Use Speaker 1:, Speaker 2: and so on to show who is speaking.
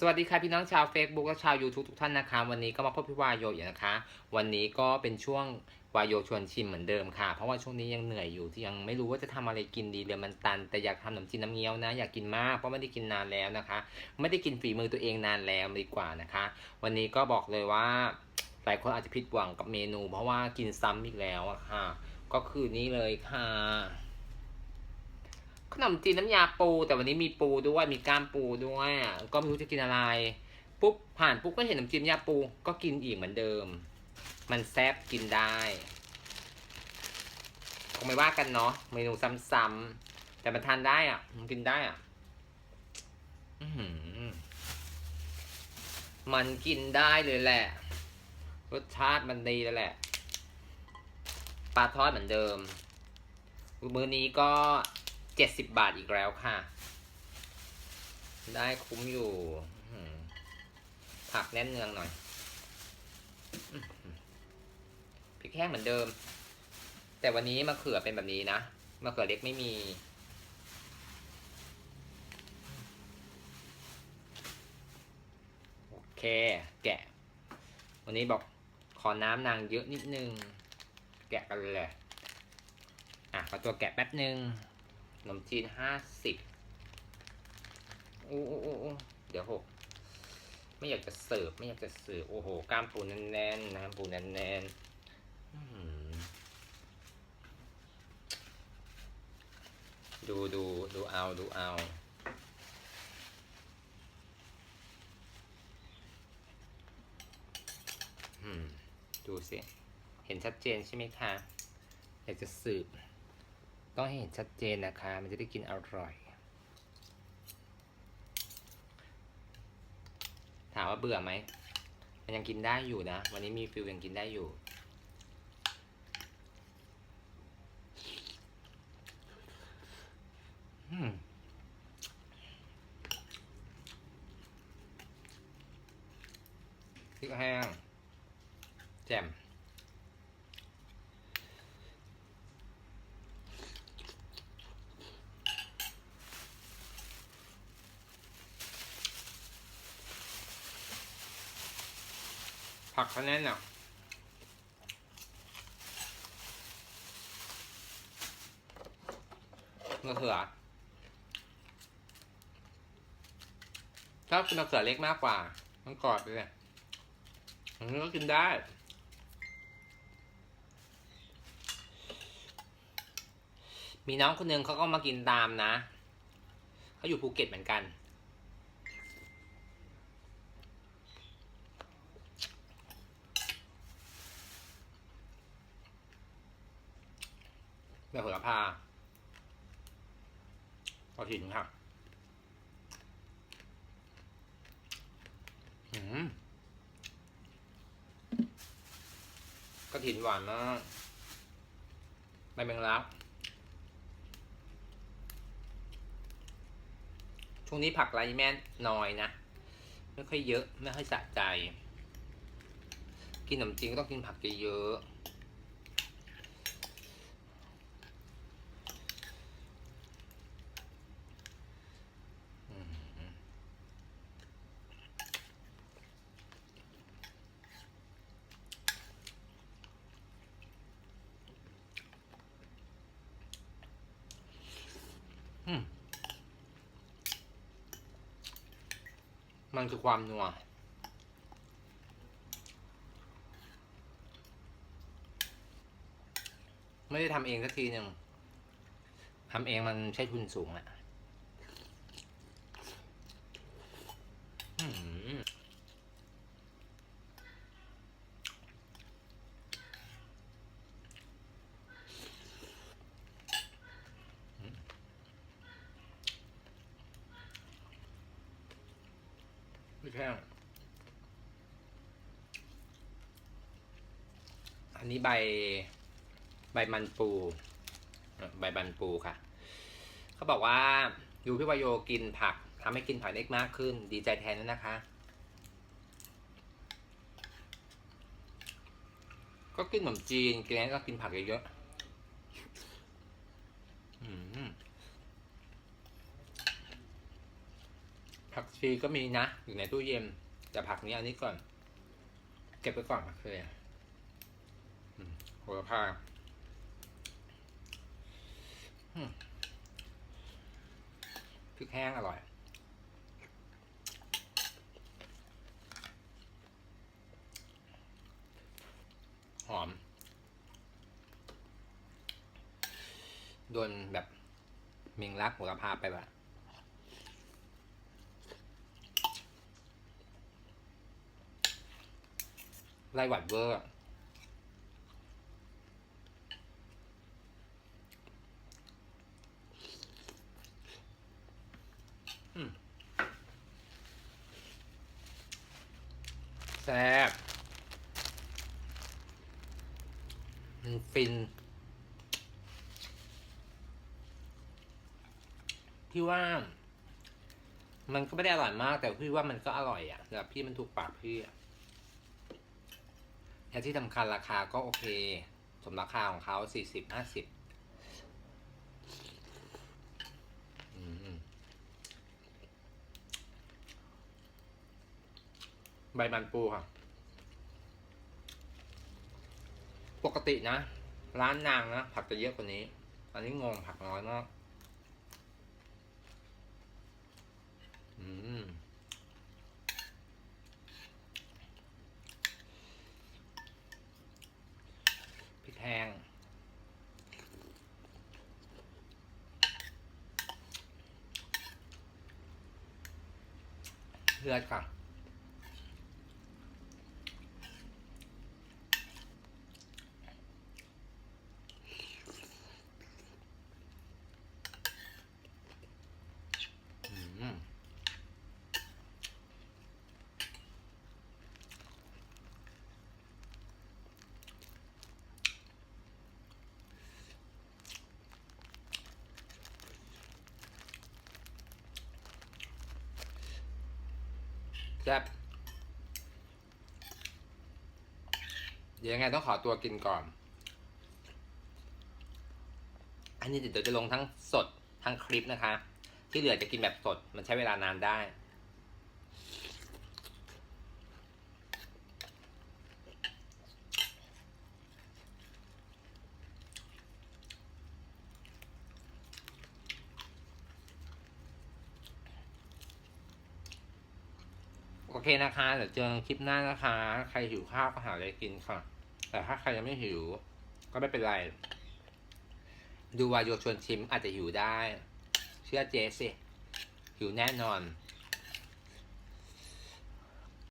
Speaker 1: สวัสดีค่ะพี่น้องชาว Facebook และชาว YouTube ทุกท่านนะคะ วันนี้ก็มาพบพี่วายโยอยู่นะคะ วันนี้ก็เป็นช่วงวายโยชวนชิมเหมือนเดิมค่ะ เพราะว่าช่วงนี้ยังเหนื่อยอยู่ที่ยังไม่รู้ว่าจะทำอะไรกินดีเรือมันตัน แต่อยากทำขนมจีนน้ำเงี้ยวนะ อยากกินมากเพราะไม่ได้กินนานแล้วนะคะ ไม่ได้กินฝีมือตัวเองนานแล้วดีกว่านะคะ วันนี้ก็บอกเลยว่าหลายคนอาจจะผิดหวังกับเมนู เพราะว่ากินซ้ำอีกแล้วอะค่ะ ก็คือนี่เลยค่ะ ขนมจีนน้ำยาปู แต่วันนี้มีปูด้วยมีก้ามปูด้วยก็ไม่รู้จะกินอะไร ปุ๊บผ่านปุ๊บก็เห็นขนมจีนน้ำยาปู ก็กินอีกเหมือนเดิม มันแซ่บกินได้คงไม่ว่ากันเนาะเมนูซ้ำๆแต่มันทานได้อะมันกินได้อะมันกินได้เลยแหละ รสชาติมันดีแล้วแหละปลาทอดเหมือนเดิม มื้อนี้ก็ เจ็ดสิบบาทอีกแล้วค่ะ ได้คุ้มอยู่ ผักแน่นเนืองหน่อยพริกแห้งเหมือนเดิม แต่วันนี้มะเขือเป็นแบบนี้นะมะเขือเล็กไม่มีโอเค แกะ วันนี้บอกขอน้ำนางเยอะนิดนึง แกะกันเลย อะขอตัวแกะแป๊บนึง นมจีนห้าสิบโอ้โอ้โอ้โอ้เดี๋ยวหกไม่อยากจะเสิร์ฟไม่อยากจะเสิร์ฟโอ้โหกล้ามปูแน่นๆน้ำปูแน่นๆดูดูดูเอาดูเอาดูสิ เห็นชัดเจนใช่ไหมคะ อยากจะสืบ ต้องให้เห็นชัดเจนนะคะ มันจะได้กินอร่อย ถามว่าเบื่อไหม มันยังกินได้อยู่นะ วันนี้มีฟิลยังกินได้อยู่ อืมพริกแห้งแจ่ม ผักเขาแน่นอะมะเขือชอบกินมะเขือเล็กมากกว่า มันกรอบเลยอันนี้ก็กินได้มีน้องคนหนึ่งเขาก็มากินตามนะ เขาอยู่ภูเก็ตเหมือนกัน ใบโหระพาพอถินค่ะกระถินหวานมากใบแมงลักช่วงนี้ผักไรแม่น้อยนะ ไม่ค่อยเยอะ ไม่ค่อยสะใจ กินขนมจีนก็ต้องกินผักเยอะๆ มันคือความนัวไม่ได้ทำเองสักทีหนึ่งทำเองมันใช้ทุนสูงอะ อืม ไม่แค่อันนี้ใบใบมันปูใบมันปูค่ะ เขาบอกว่าอยู่พี่วายโยกินผักทำให้กินผักเล็กมากขึ้น ดีใจแทนด้วยนะคะ ก็กินขนมจีนกินแล้วก็กินผักเยอะๆอืม ผักชีก็มีนะ อยู่ในตู้เย็น แต่ผักนี้อันนี้ก่อน เก็บไว้ก่อนผักชีอืมโหระพาพริกแห้งอร่อย หอม โดนแบบมิงรักหัวกระพาไปแบบ ไล่หวัดเวอร์ แซ่บมันฟิน พี่ว่า มันก็ไม่ได้อร่อยมาก แต่พี่ว่ามันก็อร่อยอะแต่พี่มันถูกปากพี่อะ และที่สำคัญราคาก็โอเค สมราคาของเขาสี่สิบห้าสิบใบมันปูค่ะ ปกตินะ ร้านนางนะ ผักจะเยอะกว่านี้ อันนี้งงผักน้อยมาก อืม พริกแห้ง เลือดค่ะ อืม แซ่บเดี๋ยวยังไงต้องขอตัวกินก่อน อันนี้เดี๋ยวจะลงทั้งสดทั้งคลิปนะคะ ที่เหลือจะกินแบบสดมันใช้เวลานานได้ เคนะคะเดี๋ยวเจอคลิปหน้านะคะ ใครหิวข้าวก็หาอะไรกินค่ะ แต่ถ้าใครยังไม่หิว ก็ไม่เป็นไร ดูวายโยชวนชิมอาจจะหิวได้ เชื่อเจสิหิวแน่นอน